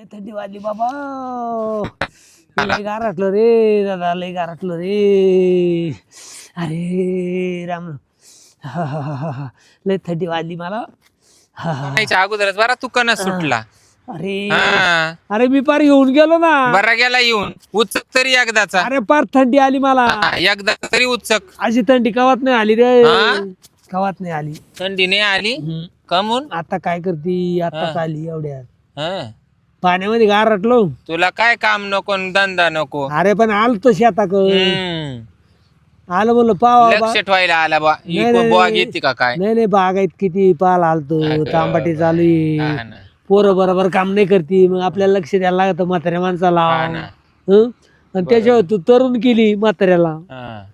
लय थंडी वाजली बाबा. लय गारटलं रे दादा लय गारटलं रे. अरे राम हा, हा, हा, हा, हा. लय थंडी वाजली मला. हा, हा. अगोदरच बरा तू कणस सुटला. अरे. हा. अरे मी पार येऊन गेलो ना. बरा गेला येऊन. उचक तरी एकदाचा. अरे पार थंडी आली मला. हा, एकदा तरी उचक. अशी थंडी कवात नाही आली रे. हा? कवात नाही आली. थंडी नाही आली. हम्म. कमून? आता काय करती? आताच आली एवढ्यात. हा. पाण्यामध्ये गारटलो. तुला काय काम नको न धंदा नको? अरे पण आलो तो शेताक हम्म. आलं म्हणलं पावा लक्ष ठेवायला आला बा. नाही, नाही, का काय? नाही नाही बागायत किती? पाल आलतो. तांबाटी चालू हा ना. पोरं बरोबर काम नाही करती. मग आपल्याला लक्ष द्यायला लागतं म्हाताऱ्या माणसाला. हा ना. हं? आणि त्याच्यावर तू तरुण केली म्हाताऱ्याला. हा.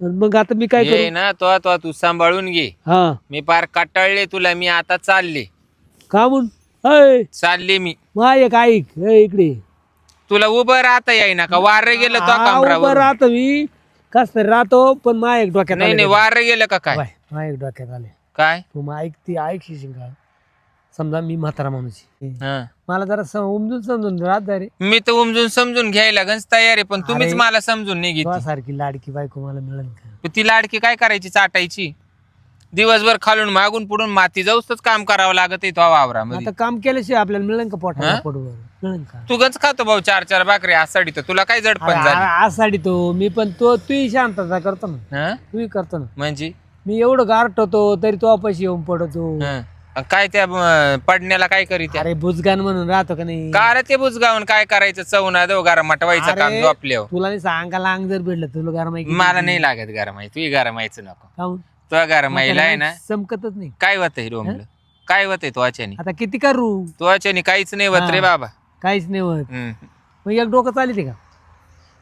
आणि मग आता मी काय ये करू? ना तो तो तू सांभाळून घे. हा. मी पार कटाळले तुला मी आता चालले. का म्हणून? अय चालले मी. मा एक ऐक इकडे. तुला उभं राहता येईना का? वार गेलं तो हा, उभं कमरावर राहतो मी. कस तरी राहतो पण मा एक डोक्यात नाही आले नाही वार गेलं का काय? बाय, मा एक डोक्यात आले. काय? तू मग ऐकती ऐकशील का समजा मी म्हातारा माणूस आहे. हा. मला जरा सम- उमजून समजून राहत जा रे. मी तर उमजून समजून घ्यायला गंज तयार आहे पण तुम्हीच अरे. मला समजून नाही घेतली सारखी लाडकी बायको मला मिळेल का? ती लाडकी काय करायची चाटायची? दिवसभर खालून मागून पुढून माती जाऊस्तच काम करावं लागत आहे तो वावरामध्ये. आता काम केल्याशिवाय आपल्याला मिळेल का हा? मिळेल का? तू गंज खातो भाऊ चार चार भाकरी आसाठी तर तुला काय जडपण अरे, झाली. आ- आसाठी तो मी पण तो तूही शांतता करतो ना. हं? तूही करतो ना. म्हणजे? मी एवढं गारठवतो तरी तो पैसे येऊन पडतो. हं. अन काय त्या अं, पडण्याला काय करीत अरे बुजगान म्हणून राहतो का नाही? का रे ते बुजगावून काय करायचं? चवना देव गारा मटवायचं काम अरे, झोपल्यावर. तुला नाही सांगायला अंग जर भेटलं तुला गार माहिती मला नाही? लागत गरमाई तू गरमायचं नको. काहून? तो गरमाईला आहे ना? चमकतच नाही. काय होत आहे रोमलं काय होत आहे तो अचानी आता किती करू तो अचानी काहीच नाही होत रे हा. बाबा. काहीच नाही होत. मग एक डोकं चालते का?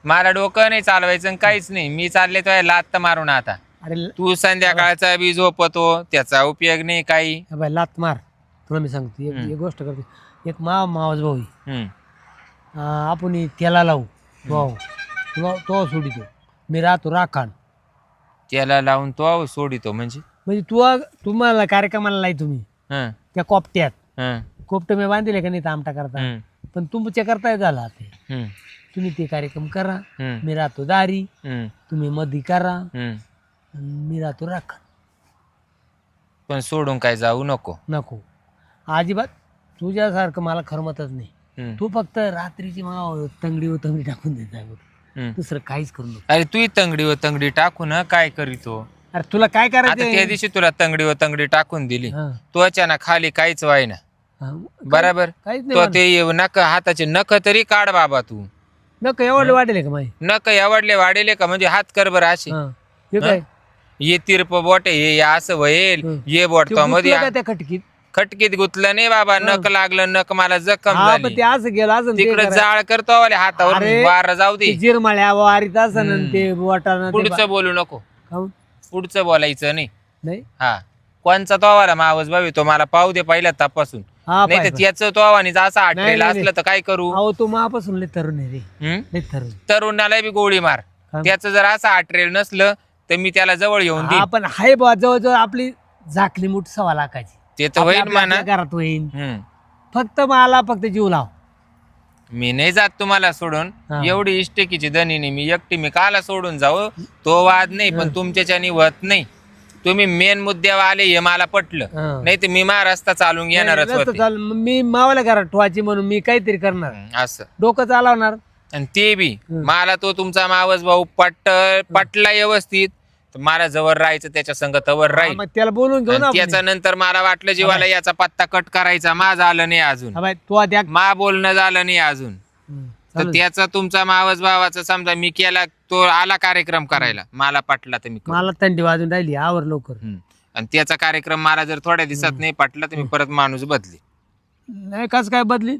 मला डोकं नाही चालवायचं आणि काहीच नाही. मी चालले तो लात मारून आता. अरे ल- तू संध्याकाळचा बी झोपतो त्याचा उपयोग नाही काही. बाई लात मार. तुला मी सांगतो एक एक गोष्ट करते. एक मा मावस भाऊ आहे. आ, आपण हे त्याला लावू. तो तो तो सोडितो. मी राहतो राखाण. त्याला लावून तो सोडितो म्हणजे? म्हणजे तू तुम्हाला कार्यक्रमाला लाई तुम्ही. हं, त्या कोपट्यात. हं, कोपटे मी बांधले का नाही तामटा करता? हं, पण तुमच्या करताय झाला ते. हं, तुम्ही ते कार्यक्रम करा. हं, मी राहतो दारी. हं, तुम्ही मधी करा. हं. आणि मी राहतो राखाण. पण सोडून काय जाऊ नको. नको. अजिबात तुझ्यासारखं मला खरमतच नाही. हं, तू फक्त रात्रीची माव तंगडी व तंगडी टाकून देत आहे बघ. दुसरं काहीच करू नको. अरे तू तंगडी व तंगडी टाकू ना काय करीतो अरे तुला काय आता त्या करायचं दिवशी तुला तंगडी व तंगडी टाकून दिली. तो अचानक खाली काहीच व्हायना हा. बराबर? काहीच तो नख हाताचे नख तरी काढ बाबा तू. नको एवढं वाटेल का माही नख एवढले वाढेले का म्हणजे हात कर बरं असे. हा. हे काय? ये तिरप बोट हे हे असं हं. ये बोट ते तो मध्ये गुंतलं का त्या खटकीत? खटकीत गुतलं नाही बाबा नख लागलं नख मला जखम हा पण झाली ते असं गेलं असं ते तिकडे. जाळ करतो वाले हातावर अरे, वार जाऊ दे. ते जिरमाळ्या वारीत असं आणि ते वाटाणं ते पुढचं बोलू नको. बा- खाऊन? पुढचं बोलायचं नाही. नाही? हा. कोणचा तो आवाला मावस भावी तो मला पाहू दे पहिला तपासून. हा नाही पाय, तर त्याचं तो आठलेला नाही, असलं तर काय करू? अहो तू मापासून लय तरुण आहे रे? लय तरुण. तरुणाला बी गोळी मार. हा. त्याचं जर असं आठरेल नसलं तर मी त्याला जवळ येऊन हा देईन. पण हाय बा जवळजवळ आपली झाकली मुठ सव्वा लाखाची. ते तर होईल आपल्या- म्हणा. आपल्या घरात होईल. फक्त मला फक्त जीव लाव. मी नाही जात तुम्हाला सोडून. हा. एवढी इष्टेकीची धनीने मी एकटी मी काला सोडून जाऊ तो वाद नाही पण तुमच्याच्यानी होत नाही. तुम्ही मेन मुद्द्यावर आले हे मला पटलं. नाही तर मी मा रस्ता चालून घेणारच होते. चाल- मी मावाला घरात ठेवायची म्हणून मी काहीतरी करणार. असं. डोकं चालवणार. आणि ते बी. मला तो तुमचा मावस भाऊ पट पटला व्यवस्थित. तर मला जवळ राहायचं त्याच्या संगतावर हा, राहील. मग त्याला बोलून घेऊ ना आणि आपण. त्याच्या नंतर मला वाटलं जीवाला याचा पत्ता कट करायचा मा झालं नाही अजून. हा बाई, तू आधी ऐक. मा बोलणं झालं नाही अजून. तर. त्याचा तुमचा मावस भावाचा समजा मी केला तो आला कार्यक्रम करायला. मला पटला तर मी करू. मला थंडी वाजून राहिली आवर लवकर. हम्म. आणि त्याचा कार्यक्रम मला जर थोड्या दिवसात नाही पटला तर मी परत माणूस बदली. नाही कस काय बदली?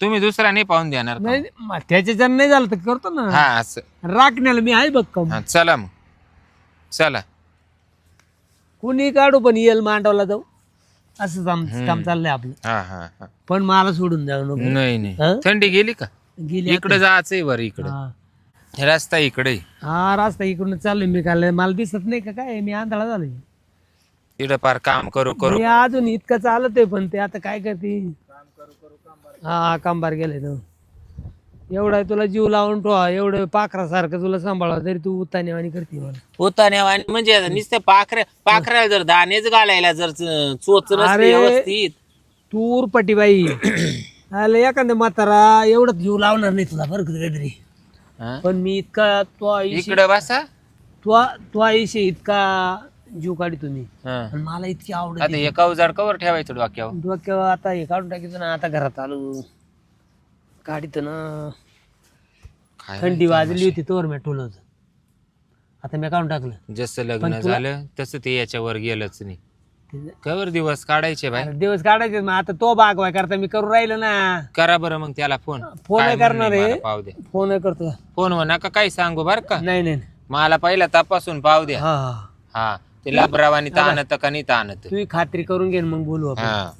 तुम्ही दुसरा नाही पाहून देणार का? नाही मग त्याच्या नाही झालं तर करतो ना. हा असं. राखण्याला मी आहे बघ कम. हा, चला मग. चला. कुणी काढू पण येल मांडवला जाऊ. असं काम काम चाललंय आपलं. हा हा हा. पण मला सोडून जाऊ नको. नाही नाही. हं? थंडी गेली का? गेली इकडे जायचंय बर इकडे. हा. रस्ता इकडे. हा रस्ता इकडून चाललोय मी काय मला दिसत नाही का काय? मी आंधळा झालोय. इकडे पार काम करू करू. मी अजून इतकं चालत आहे पण ते आता काय करते? हा कांबार गेले ना एवढा तुला जीव लावून ठेवा एवढं पाखरासारखं तुला सांभाळा तरी तू उतानेवाणी करते मला. आणि म्हणजे नुसते पाखऱ्या पाखऱ्याला जर दाणेच घालायला जर च- चोच अरे. व्यवस्थित. तूर पटीबाई आलं एखाद्या म्हातारा एवढं जीव लावणार नाही तुला बरं का काहीतरी. हा? पण मी इतका तो आयुष्य इकडं बसा. तो तो आयुष्य इतका जीव काढी तुम्ही हा. मला इतकी आवडत आता हे कवजाड कवर ठेवायचं डोक्यावर? डोक्यावर आता हे काढून टाकीचं ना आता घरात आलो. काढित ना काय थंडी वाजली होती तोवर मी होतं. आता मी काढून टाकलं. जसं लग्न तुला- झालं तसं ते याच्यावर गेलंच नाही. ते- कवर दिवस काढायचे अरे दिवस काढायचे मग आता तो बागवाय करता मी करू राहिलो ना. करा बरं मग त्याला फोन. फोन काय करणार म्हणणे आहे. मला पाहू द्या फोन करतो फोन वर नका काही सांगू बर का? नाही नाही नाही. मला पहिला तपासून पाहू द्या हा हा. हा ते लबरावानी ताणत का नाही ताणत? तुम्ही खात्री करून घे मग बोलू आपण. हा.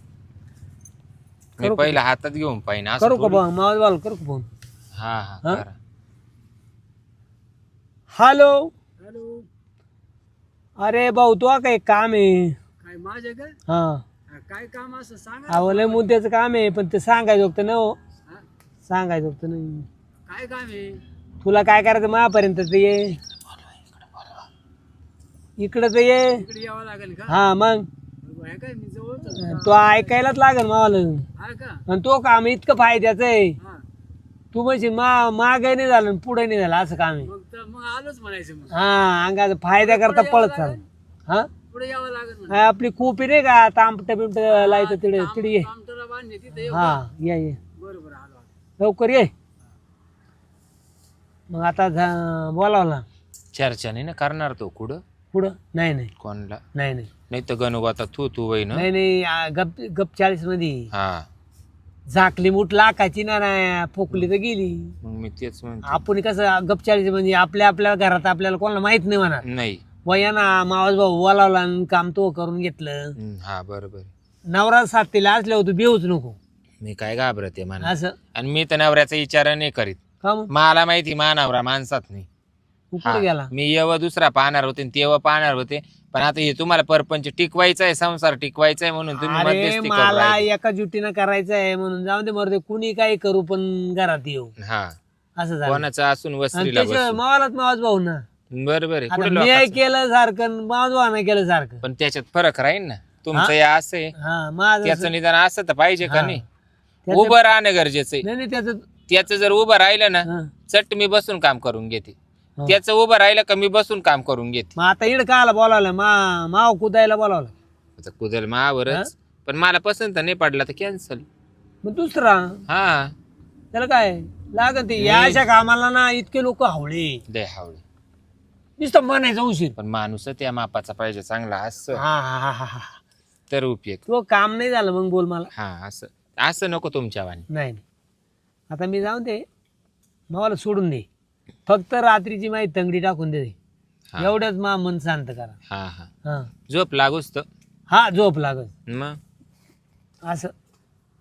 मी करू का? पहिला हातात घेऊन पाहिजे असं करू का थोडी- मावस बाल करू का फोन? हा हा हा? करा. हॅलो? अरे भाऊ तो काय काम आहे? काय माझे हा. काय काम असं सांगा अहो लय मुद्द्याचं काम आहे पण ते सांगायचं होतं ना हो. हा? सांगायचं होतं नाही काय काम आहे? तुला काय करायचं माझ्यापर्यंत ते ये. इकडं तर ये. इकडे यावं लागेल का? हा मग. बरोबर आहे काय मी जवळच तो ऐकायलाच लागेल मावाला हा का? आणि तो काम इतकं फायद्याचं आहे. हा. तू म्हणशील मा मागही नाही झालं पुढे नाही झालं असं काम आहे. मग तर मग आलोच म्हणायचं मग. हा अंगाचा फायदा करता पळत चाल हा? पुढे यावं. हा, आपली कुपी नाही का तांबट बिमट लायचं तिकडे तिकडे ये. तिथे हा ये ये. बरोबर आलो आलो. लवकर ये. मग आता झा- बोलावं ना चर्चा नाही ना करणार तो कुठं? पुढं? नाही नाही. कोणला? नाही नाही. नाही तर गणू आता तू तू वय ना नाही नाही आ, गप गप चाळीसमध्ये. हा. झाकली मुठ लाखाची ना नाही फोकली तर गेली. मग मी तेच म्हणतो. आपण कसं गप चाळीस म्हणजे आपल्या आपल्या घरात आपल्याला कोणाला माहीत नाही म्हणा. नाही. वया ना मावस भाऊ बोलावला आणि काम तो करून घेतलं. हम्म, हा बरोबर नवरा साथीला असल्यावर तू बेऊच नको. मी काय घाबरते म्हणा. असं. आणि मी तर नवऱ्याचा विचार नाही करीत. का मग? मला माहिती मानावरा माणसात नाही. कुठे गेला? मी येव दुसरा पाहणार होते आणि तेव्हा पाहणार होते. पण आता हे तुम्हाला परपंच टिकवायचा आहे संसार टिकवायचा आहे म्हणून तुम्ही अरे मध्यस्थी करू मला राहिले. एका जुटीनं करायचं आहे म्हणून. जाऊ दे मरते कुणी काही करू पण घरात येऊ. हा. असं झालं. कोणाचं असून आणि त्याच्या. मावालाच मावाच भाऊ ना. बरोबर आहे. आता कुठे मी लोकांचं? केलं सारखं मावाज भावानं केलं सारखं. पण त्याच्यात फरक राहील ना. तुमचं हे. असं आहे. हा माझं त्याचं निदान असं तर पाहिजे का हा. नाही? त्याचं- उभं राहणं गरजेचं आहे. नाही नाही त्याचं त्याचं जर उभं राहिलं ना हा. चट मी बसून काम करून घेते. त्याचं उभं राहिलं का मी बसून काम करून घेते. मग आता इड काला बोलावलं? मा माव कुदायला बोलावलं. आता कुदल मावरच. पण मला पसंत नाही पडला तर कॅन्सल मग दुसरा? हा. त्याला काय? लागत ते. या अशा कामाला ना इतके लोक हावळे. दे हावळे. नुसतं म्हणायचं उशीर. पण माणूस त्या मापाचा पाहिजे चांगला असं. हा हा हा हा हा. तर उपयोग. तो काम नाही झालं मग बोल मला. हा असं. असं नको तुमच्या वाणी. नाही नाही. आता मी जाऊन दे. मला सोडून दे. फक्त रात्रीची माहिती तंगडी टाकून दे हा. एवढंच मा मन शांत करा. हा हा. हा. झोप लागूच तर. हा झोप लागत मग? असं.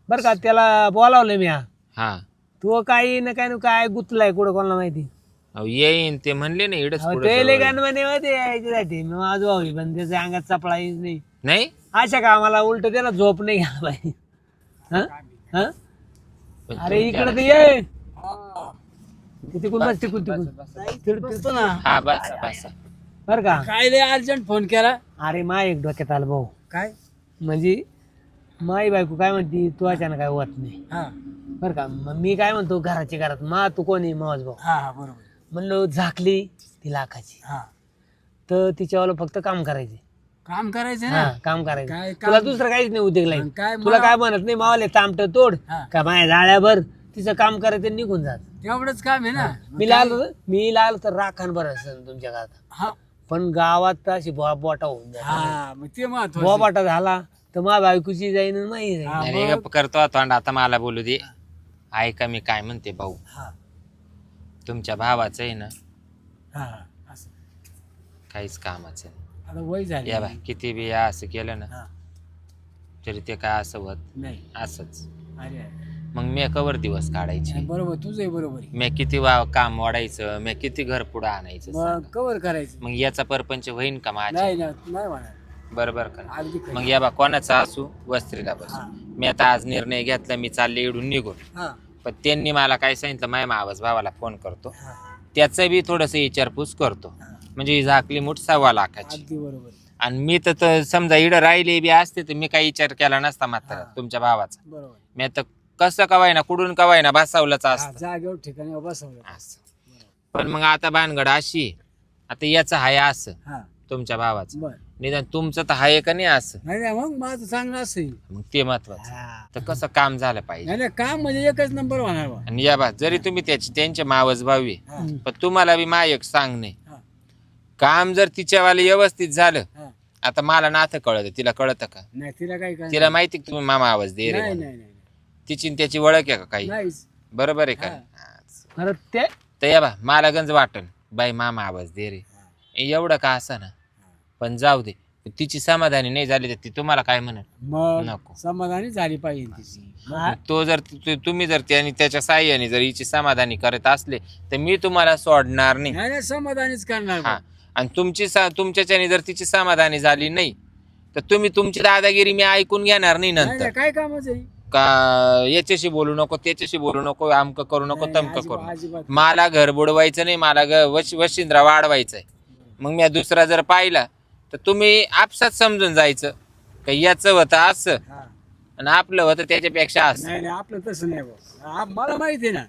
बरं का त्याला बोलावलं मी हा. हा. तो काही ना काय ना काय गुतलाय कुठं कोणाला माहिती? अहो, येईन ते म्हणले ना इडच अहो, ते लय म्हणे होते मी माझं भाऊ पण त्याच्या अंगात चपळा येत नाही. नाही? अशा कामाला उलट त्याला झोप नाही घ्यायला पाहिजे. हं? हं? पण अरे इकडे तर ये. तिकून बस तिकून तिकून. तिकडं- बसतो ना. हा बस बस. बरं का? काय लय अर्जंट फोन केला? अरे माय एक डोक्यात आलं भाऊ. काय? म्हणजे माई बायको काय म्हणती तू अचानक काय होत नाही. हा. बरं का? मग मी काय म्हणतो घराची घरात मा तू कोणी मावस भाऊ? हा हा बरोबर. म्हणलो झाकली ती लाखाची. हा. तर तिच्यावाला फक्त काम करायचे. काम करायचं ना? हा काम करायचं. काय तुला दुसरं काहीच नाही उद्योग लाईन. काय तुला काय म्हणत नाही मावाले तामट तोड. हा. का माझ्या जाळ्याभर तिचं काम करायचं आणि निघून जात. एवढंच काम आहे ना? मी लाल मी लाल तर राखण बरं असेल तुमच्या गावात. हा. पण गावात तर अशी बोबाटा होऊन जात हा मग ते महत्वाचं बोबाटा झाला तर माझ्या बायकोची जाईन आणि माही जाईन. हा, मग- गप्प करतो तोंड. आता मला बोलू दे. ऐका मी काय म्हणते भाऊ. हा. तुमच्या भावाचं आहे ना? हा असं. काहीच कामाचं नाही. आता वय झाले. या बाय किती बी या असं केलं ना हा. तरी ते काय असं होत नाही. असंच. अरे अरे. मग मी कवर दिवस काढायचे. बरोबर तुझंही बरोबर आहे. मी किती वा काम वाढायचं मी किती घर पुढं आणायचं मग सांगा. कवर करायचं. मग याचा परपंच होईन का माझ्या नाही ना नाही म्हणा बरोबर का अगदी खरं. मग या बा कोणाचा असू वस्त्रीला बस. हा. मी आता आज निर्णय घेतला मी चालले इडून निघून. हा. पण त्यांनी मला काय सांगितलं माय मावस भावाला फोन करतो. हा. त्याचं बी थोडस विचारपूस करतो. म्हणजे ही झाकली मूठ सव्वा लाखाची. अगदी बरोबर. आणि मी तर तर समजा इडं राहिले बी असते तर मी काही विचार केला नसता मात्र हा. तुमच्या भावाचा. बरोबर. मी आता कसं कवाय ना कुठून कवाय ना बसावलंच हा, असतं. जागेवर ठिकाणी बसवलं. असं. पण मग आता भानगड अशी आहे. आता याचं हाय असं हा. तुमच्या भावाचं. बर. निदान तुमचं तर हाय का नाही असं? नाही नाही मग माझं चांगलं असेल मग ते महत्वाचं. हा. तर कसं काम झालं पाहिजे? नाही नाही काम म्हणजे एकच नंबर होणार बा. आणि या बा जरी तुम्ही त्याची त्यांचे मावस भावी हा, पण तुम्हाला बी मायक सांग नाही. हा, काम जर तिच्यावाले व्यवस्थित झालं हा. आता मला नातं कळत तिला कळतं का? नाही तिला काही काय तिला माहिती का तुम्ही मामा आवाज दे रे नाही म्हणून? नाही नाही. तिची आणि त्याची ओळख आहे का काही? नाहीच. बरोबर आहे का. अरे ते तर या बा मला गंज वाटन. बाई मामा आवाज दे रे. एवढं का असं ना? पण जाऊ दे. तिची समाधानी नाही झाली तर ती तुम्हाला काय म्हणत मग नको. समाधानी झाली पाहिजे तिची. तो जर तु- तुम्ही जर त्याने त्याच्या साह्याने जर हिची समाधानी करत असले तर मी तुम्हाला सोडणार नाही. नाही नाही समाधानीच करणार हा. आणि तुमची सा- तुमच्याच्याने जर तिची समाधानी झाली नाही तर तुम्ही तुमची दादागिरी मी ऐकून घेणार नाही नाही नंतर. नाही, काय कामच आहे? का याच्याशी बोलू नको त्याच्याशी बोलू नको आमक करू नको नाही, तमक अजिबात- करू नको. अजिबात. मला घर बुडवायचं नाही मला वश वशिंद्रा वाढवायचंय मग मी दुसरा जर पाहिला तर तुम्ही आपसात समजून जायचं का याचं होतं असं हा. आणि आपलं होतं त्याच्यापेक्षा असं नाही नाही आपलं तसं नाही मला माहिती आहे ना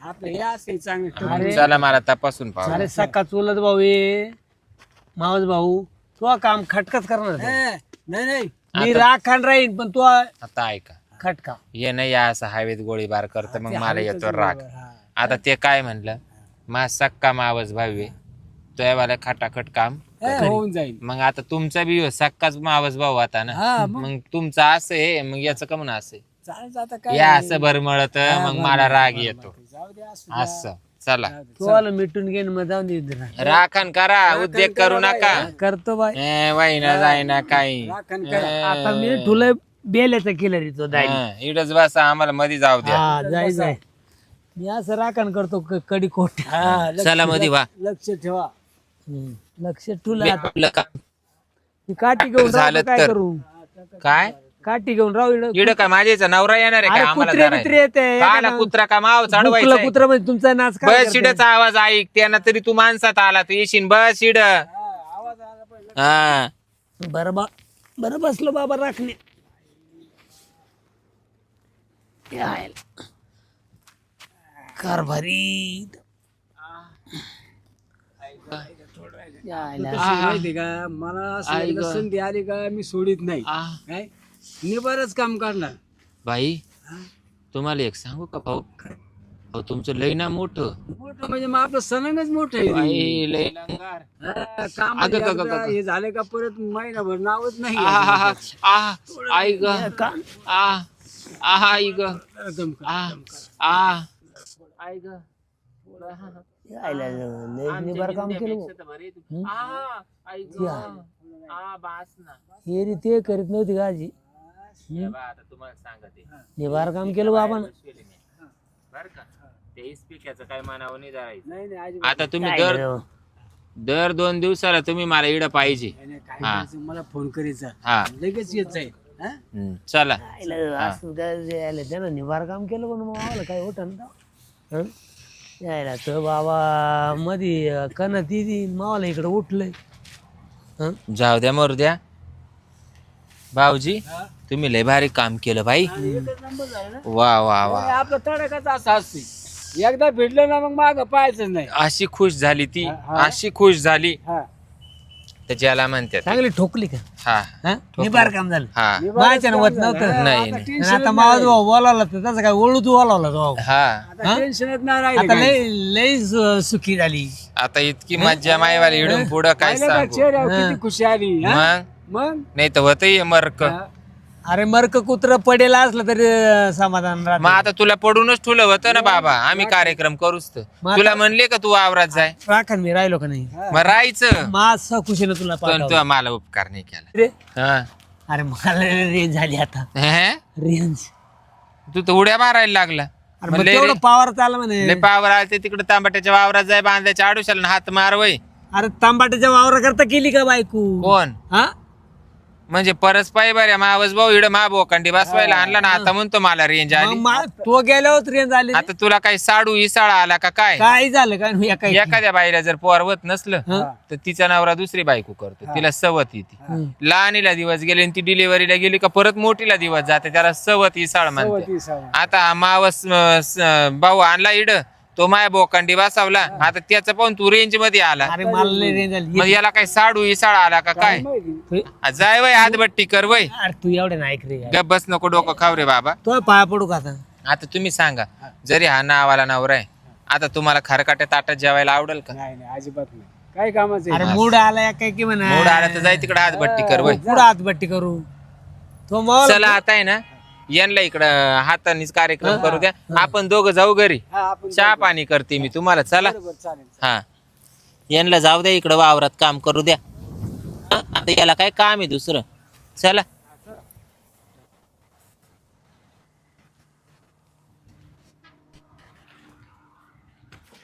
आपलं हे चांगलं अरे. चला मला तपासून पाहू अरे सका चुलत भाऊ ये मावस भाऊ तो काम खटकाच करणार आहे. नाही नाही मी राखण राहीन पण तो आता ऐका खटका. ये नाही या असं हवेत गोळीबार करतं मग मला येतो राग हा. आता ते काय म्हणलं? मा सक्का मावस भावी तो यावाला खटाखट काम हे, होऊन जाईल. मग आता तुमचा बी सक्काच मावस भाऊ आता ना. हा मग? तुमचं असं आहे मग याचं कमन असं आहे? चालेल आता काय या असं बरमळत हा, मग मला राग येतो. असू. असं चला. जाऊ दे. तो आलं मिटून घेईन मग जाऊन दे. राखण करा उद्योग करू नका. बाई, करतो ए, वाईना जाईना काही. आता मी ठुलं बेल्याचा किलर तो जाईल हा, इडच बसा आम्हाला मध्ये जाऊ द्या. हा जाय जाय. मी असं राखण करतो क- कडी कोट. हा, लक्ष- चला मध्ये वा. लक्ष ठेवा. लक्ष ठुलं मी आता. आपलं काम मी काठी घेऊन झालं काय तर. करू? काय? काठी घेऊन राहू इकडं. इड काय माझ्याचा नवरा येणार आहे अरे का आम्हाला कुत्रे धरायला? येते काला कुत्रा का माव कुत्रा चढवायचा कुत्रा म्हणजे तुमचा नाच काय बस करते? शिड्याचा आवाज ऐक त्यांना तरी तू माणसात आला तू येशील बस शिड हा, आवाज आला पाहिजे. हा. बरं बा बरं बसलो बाबा राखणे. यायला. कारभारी यायला. कसं माहिती का? मला असं आई एकदा गं. संधी आली का मी सोडित नाही? आ, काय? निबारच काम करणार. बाई हा. तुम्हाला एक सांगू का भाऊ? भाऊ तुमचं लय ना मोठं. मोठं म्हणजे मग आपलं सलंगच मोठं आहे बाई लय लंगार. हा, काम अगं, एकदा. हे झालं का परत महिनाभर नावच नाही आहा, आहा, आई ग. का- आ. आहा आई ग. आ आ आई ग यायला लय निबार काम केलं भाऊ. आई ग. आ बास ना. हे रे ते करीत नव्हती का आजी? आता तुम्हाला सांगते. निबार काम केलं बाबा बर का? ते काय मानावं नाही आता तुम्ही दर दर दोन दिवसाला तुम्ही मला इड पाहिजे. हा. मला फोन करायचा हा. लगेच येत जाईल. हा? हम्म, चला. असं काय जे यायला त्यानं निबार काम केलं पण मग आम्हाला काय होत ना? हं? यायला तर बाबा मधी कन ती मावाला इकडं उठलंय. हं? जाऊ द्या मरू द्या. भाऊजी हा? तुम्ही लय भारी काम केलं भाई वा वा वा. आपलं तडकाच असं असते. एकदा भेटलं ना मग माग पाहायचंच नाही. अशी खुश झाली ती. अशी खुश झाली. हा. तर ज्याला म्हणतात. चांगली ठोकली का? हा. हं? निबार काम झालं. हा. बायच्यानं होत नव्हतं. नाही, आता नाही. टेन्शनच आणि आता नाही. मावा भाऊ बोलावला तर तसं काय ओळू तू बोलावला तो भाऊ. हा. आता टेन्शनच नाही राहिलं आता काय. लय लय सु- सुखी झाली. आता इतकी मज्जा मायवाली इडून पुढं काय पाहिलं का सांगू? चेहऱ्यावर हा. किती खुशी आली हा? मग? मग? नाही तर होतही मर्क. हा. अरे मर्क कुत्र पडेल असलं तरी अं, समाधान मग आता तुला पडूनच ठुलं होतं ना बाबा. आम्ही कार्यक्रम करूच तर. मग तुला म्हणले का तू वावरात जाय? राखण मी राहिलो का नाही? मग राहायचं. खुशीनं तुला पण पाठवलं. तू मला उपकार नाही केला. रे. हा. अरे मला रेंज झाली आता. हे? रेंज. तू तर उड्या मारायला लागला. अरे मग म्हणले तेवढं रे, पावर चाललं म्हणे. लय पावर आलते तिकडे तांबट्याच्या वावरात जाय बांधायच्या आडुशाला हात मार वय. अरे तांबाट्याच्या वावरा करता केली का बायको? कोण? हा? म्हणजे परस पाय बऱ्या मावस भाऊ इड मा बोकांडी बसवायला आणला ना आता म्हणतो मला रेंज आली. मग तो गेल्यावर ट्रेन झाली आता तुला काही साडू इसाळा आला का काय? काय झालं काय एखाद्या बाईला जर पोरवत नसलं? तर तिचा नवरा दुसरी बायको करतो. तिला सवत येते. लहानीला दिवस गेले आणि ती डिलिव्हरीला गेली का परत मोठीला दिवस जाते. त्याला सवत इसाळ म्हणते. आता हा मावस भाऊ आणला इड. तो माय बोकांडी बसावला. आता त्याचं पाहून तू रेंजमध्ये आला. अरे मला लय रेंज झाली मग याला काही साडू इसाळा आला का काय? माहिती. तू- आ, जाय वय हातबट्टी कर वय. अरे तू एवढे नाही ऐक रे यार. गप बस नको डोकं खाव रे बाबा. तो पाया पडू का आता? आता तुम्ही सांगा जरी हा नावाला नवरा आहे आता तुम्हाला खरकाट्या ताटात जेवायला आवडेल का? नाही नाही अजिबात नाही. काय कामाचं अरे? मूड आला काय की म्हणा? मूड आला तर जाय तिकडे हातबट्टी कर वय. पुढं हातबट्टी करू? तो मग चला आता आहे ना? यांना इकडं हातानेच कार्यक्रम करू द्या. आपण दोघं जाऊ घरी. हा, आपण चहा पाणी करते मी तुम्हाला. चला. बरोबर चालेल. हा. यांना जाऊ द्या इकडं वावरात काम करू द्या. हा, आता याला काय काम आहे दुसरं? चला.